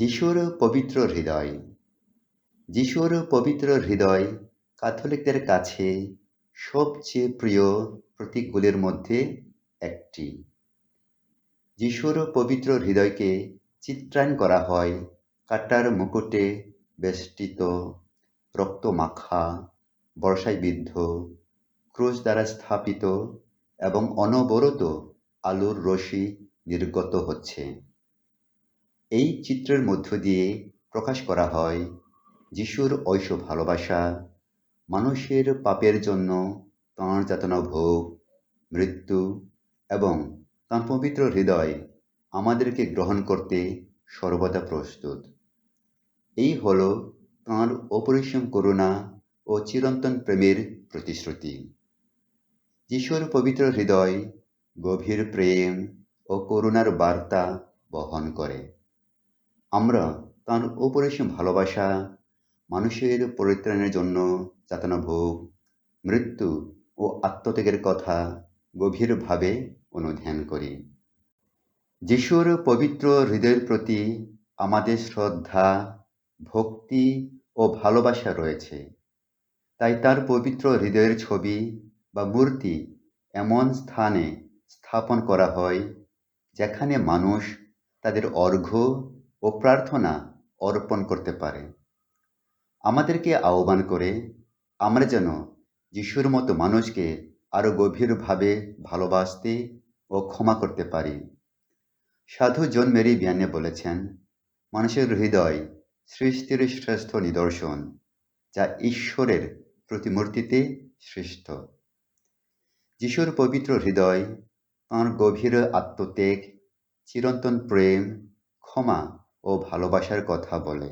যিশুর পবিত্র হৃদয়, যিশুর পবিত্র হৃদয় ক্যাথলিকদের কাছে সবচেয়ে প্রিয় প্রতীকগুলির মধ্যে একটি। যিশুর পবিত্র হৃদয়কে চিত্রায়ণ করা হয় কাটার মুকুটে বেষ্টিত, রক্তমাখা বর্ষায় বিদ্ধ ক্রুশ দ্বারা স্থাপিত এবং অনবরত আলুর রশি নির্গত হচ্ছে। এই চিত্রের মধ্য দিয়ে প্রকাশ করা হয় যিশুর ঐশ ভালোবাসা, মানুষের পাপের জন্য তাঁর যাতনা ভোগ, মৃত্যু এবং তাঁর পবিত্র হৃদয় আমাদেরকে গ্রহণ করতে সর্বদা প্রস্তুত। এই হল তাঁর অপরিসীম করুণা ও চিরন্তন প্রেমের প্রতিশ্রুতি। যিশুর পবিত্র হৃদয় গভীর প্রেম ও করুণার বার্তা বহন করে। আমরা তাঁর অপরিসীম ভালোবাসা, মানুষের পরিত্রাণের জন্য যাতনা ভোগ, মৃত্যু ও আত্মত্যাগের কথা গভীরভাবে অনুধ্যান করি। যিশুর পবিত্র হৃদয়ের প্রতি আমাদের শ্রদ্ধা, ভক্তি ও ভালোবাসা রয়েছে। তাই তার পবিত্র হৃদয়ের ছবি বা মূর্তি এমন স্থানে স্থাপন করা হয়, যেখানে মানুষ তাদের অর্ঘ্য ও প্রার্থনা অর্পণ করতে পারে। আমাদেরকে আহ্বান করে আমরা যেন যিশুর মতো মানুষকে আরও গভীরভাবে ভালোবাসতে ও ক্ষমা করতে পারি। সাধু জন মেরি বিয়ানে বলেছেন, মানুষের হৃদয় সৃষ্টির শ্রেষ্ঠ নিদর্শন, যা ঈশ্বরের প্রতিমূর্তিতে সৃষ্ট। যিশুর পবিত্র হৃদয়, তাঁর গভীর আত্মত্যাগ, চিরন্তন প্রেম, ক্ষমা ও ভালোবাসার কথা বলে।